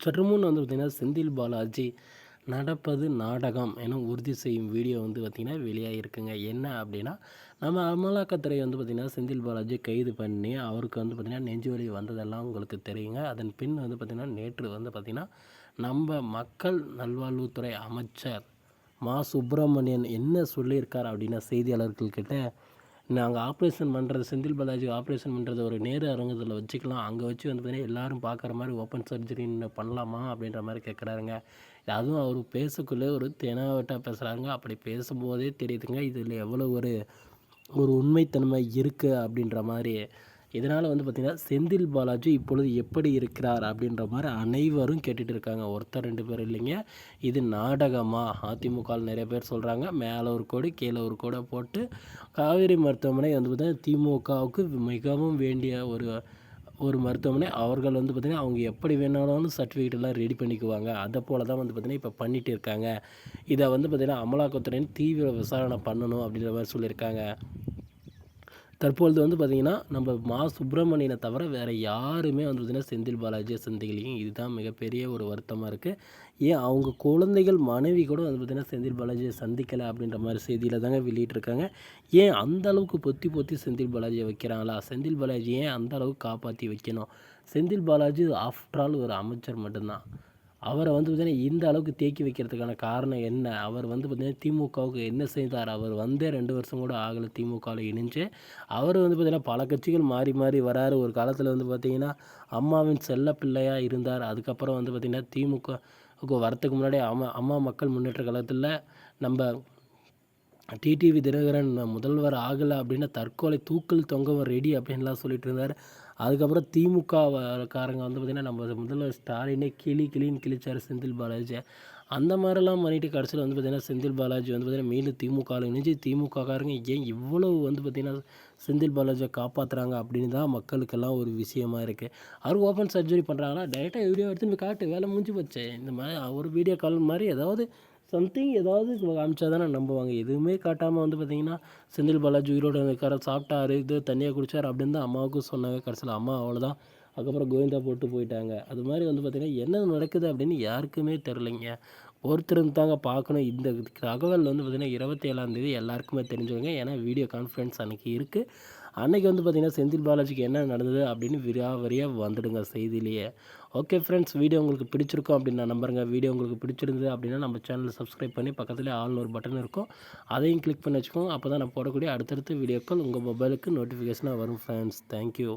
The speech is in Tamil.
சற்று முன் வந்து பார்த்திங்கன்னா செந்தில் பாலாஜி நடப்பது நாடகம் என உறுதி செய்யும் வீடியோ வந்து பார்த்திங்கன்னா வெளியாகிருக்குங்க என்ன அப்படின்னா நம்ம அமலாக்கத்துறை வந்து பார்த்திங்கன்னா செந்தில் பாலாஜி கைது பண்ணி அவருக்கு வந்து பார்த்திங்கன்னா நெஞ்சு வலி வந்ததெல்லாம் உங்களுக்கு தெரியுங்க. அதன் பின் வந்து பார்த்திங்கன்னா நேற்று வந்து பார்த்திங்கன்னா நம்ம மக்கள் நல்வாழ்வுத்துறை அமைச்சர் மா. சுப்பிரமணியன் என்ன சொல்லியிருக்கார் அப்படின்னா செய்தியாளர்கள்கிட்ட நாங்கள் ஆப்ரேஷன் பண்ணுறது செந்தில் பாலாஜி ஆப்ரேஷன் பண்ணுறது ஒரு நேரு அரங்கத்தில் வச்சுக்கலாம். அங்கே வச்சு வந்து பார்த்தீங்கன்னா எல்லாரும் பார்க்குற மாதிரி ஓப்பன் சர்ஜரின்னு பண்ணலாமா அப்படின்ற மாதிரி கேட்குறாருங்க அதுவும் அவர் பேசக்குள்ளே ஒரு தெனாவட்டாக பேசுகிறாங்க அப்படி பேசும்போதே தெரியுதுங்க இதில் எவ்வளோ ஒரு ஒரு உண்மைத்தன்மை இருக்குது அப்படின்ற மாதிரி. இதனால் வந்து பார்த்திங்கன்னா செந்தில் பாலாஜி இப்பொழுது எப்படி இருக்கிறார் அப்படின்ற மாதிரி அனைவரும் கேட்டுகிட்டு இருக்காங்க. ஒருத்தர் ரெண்டு பேர் இல்லைங்க. இது நாடகமாக அதிமுக நிறைய பேர் சொல்கிறாங்க மேலே ஒரு கோடி கீழே ஒரு கோடை போட்டு காவேரி மருத்துவமனை வந்து பார்த்திங்கன்னா திமுகவுக்கு மிகவும் வேண்டிய ஒரு ஒரு மருத்துவமனை. அவர்கள் வந்து பார்த்திங்கன்னா அவங்க எப்படி வேணாலும் சர்டிஃபிகேட் எல்லாம் ரெடி பண்ணிக்குவாங்க. அதை போல தான் வந்து பார்த்திங்கன்னா இப்போ பண்ணிகிட்டு இருக்காங்க. இதை வந்து பார்த்திங்கன்னா அமலாக்கத்துறையின் தீவிர விசாரணை பண்ணணும் அப்படின்ற மாதிரி சொல்லியிருக்காங்க. தற்பொழுது வந்து பார்த்திங்கன்னா நம்ம மா சுப்பிரமணியனை தவிர வேறு யாருமே வந்து பார்த்திங்கன்னா செந்தில் பாலாஜியை சந்திக்கலையும் இதுதான் மிகப்பெரிய ஒரு வருத்தமாக இருக்குது ஏன்? அவங்க குழந்தைகள் மனைவி கூட வந்து பார்த்திங்கன்னா செந்தில் பாலாஜியை சந்திக்கலை அப்படின்ற மாதிரி செய்தியில் தாங்க வெளியிட்டிருக்காங்க. ஏன் அந்த அளவுக்கு பொத்தி பொத்தி செந்தில் பாலாஜியை வைக்கிறாங்களா? செந்தில் பாலாஜி ஏன் அந்த அளவுக்கு காப்பாற்றி வைக்கணும்? செந்தில் பாலாஜி ஆஃப்டர் ஆல் ஒரு அமைச்சர் மட்டும்தான். அவரை வந்து பார்த்திங்கன்னா இந்த அளவுக்கு தேக்கி வைக்கிறதுக்கான காரணம் என்ன? அவர் வந்து பார்த்திங்கன்னா திமுகவுக்கு என்ன செய்தார்? அவர் வந்தே ரெண்டு வருஷம் கூட ஆகலை திமுகவில் இணைஞ்சு. அவர் வந்து பார்த்திங்கன்னா பல கட்சிகள் மாறி மாறி வராரு. ஒரு காலத்தில் வந்து பார்த்திங்கன்னா அம்மாவின் செல்ல பிள்ளையாக இருந்தார். அதுக்கப்புறம் வந்து பார்த்திங்கன்னா திமுக வரத்துக்கு முன்னாடி அம்மா அம்மா மக்கள் முன்னேற்ற காலத்தில் நம்ம டிடிவி தினகரன் முதல்வர் ஆகலை அப்படின்னா தற்கொலை தூக்கல் தொங்கவும் ரெடி அப்படின்லாம் சொல்லிட்டு இருந்தார். அதுக்கப்புறம் திமுக காரங்க வந்து பார்த்திங்கன்னா நம்ம முதல்வர் ஸ்டாலினே கிளி கிளின்னு கிழிச்சார் செந்தில் பாலாஜி அந்த மாதிரிலாம் பண்ணிட்டு கடைசியில் வந்து பார்த்திங்கன்னா செந்தில் பாலாஜி வந்து பார்த்திங்கன்னா மீண்டும் திமுகவில் இணைஞ்சு திமுக காரங்க ஏன் இவ்வளோ வந்து பார்த்திங்கன்னா செந்தில் பாலாஜியை காப்பாற்றுறாங்க அப்படின்னு தான் மக்களுக்கெல்லாம் ஒரு விஷயமா இருக்குது அவர் ஓப்பன் சர்ஜரி பண்ணுறாங்கன்னா டைரெக்டாக வீடியோ எடுத்து காட்டு வேலை முடிஞ்சு போச்சு. இந்த மாதிரி ஒரு வீடியோ கால் மாதிரி ஏதாவது சம்திங் ஏதாவது காமிச்சா தானே நம்புவாங்க. எதுவுமே காட்டாமல் வந்து பார்த்தீங்கன்னா செந்தில் பாலாஜி உயிரோடு இருக்கார சாப்பிட்டாரு இது தண்ணியாக குடித்தார் அப்படின்னு தான் அம்மாவுக்கும் சொன்னாங்க கடைசியில். அம்மா அவ்வளோதான் அதுக்கப்புறம் கோவிந்தா போட்டு போயிட்டாங்க. அது மாதிரி வந்து பார்த்திங்கன்னா என்ன நடக்குது அப்படின்னு யாருக்குமே தெரிலைங்க ஒருத்தர் தாங்க பார்க்கணும். இந்த தகவல் வந்து பார்த்திங்கன்னா இருபத்தி ஏழாந்தேதி எல்லாருக்குமே தெரிஞ்சுக்கோங்க ஏன்னா வீடியோ கான்ஃபரன்ஸ் அன்றைக்கி இருக்குது அன்றைக்கி வந்து பார்த்திங்கன்னா செந்தில் பாலாஜிக்கு என்ன நடந்தது அப்படின்னு விரிவாக வந்துடுங்க செய்தியிலேயே. ஓகே ஃப்ரெண்ட்ஸ் வீடியோ உங்களுக்கு பிடிச்சிருக்கும் அப்படின்னு நான் நம்புறேங்க. வீடியோ உங்களுக்கு பிடிச்சிருந்தது அப்படின்னா நம்ம சேனலை சப்ஸ்கிரைப் பண்ணி பக்கத்துலேயே ஆள்னு ஒரு பட்டன் இருக்கும். அதையும் கிளிக் பண்ணி வச்சுக்கோங்க. அப்போ தான் நான் போடக்கூடிய அடுத்தடுத்த வீடியோக்கள் உங்கள் மொபைலுக்கு நோட்டிஃபிகேஷனாக வரும் ஃப்ரெண்ட்ஸ் தேங்க்யூ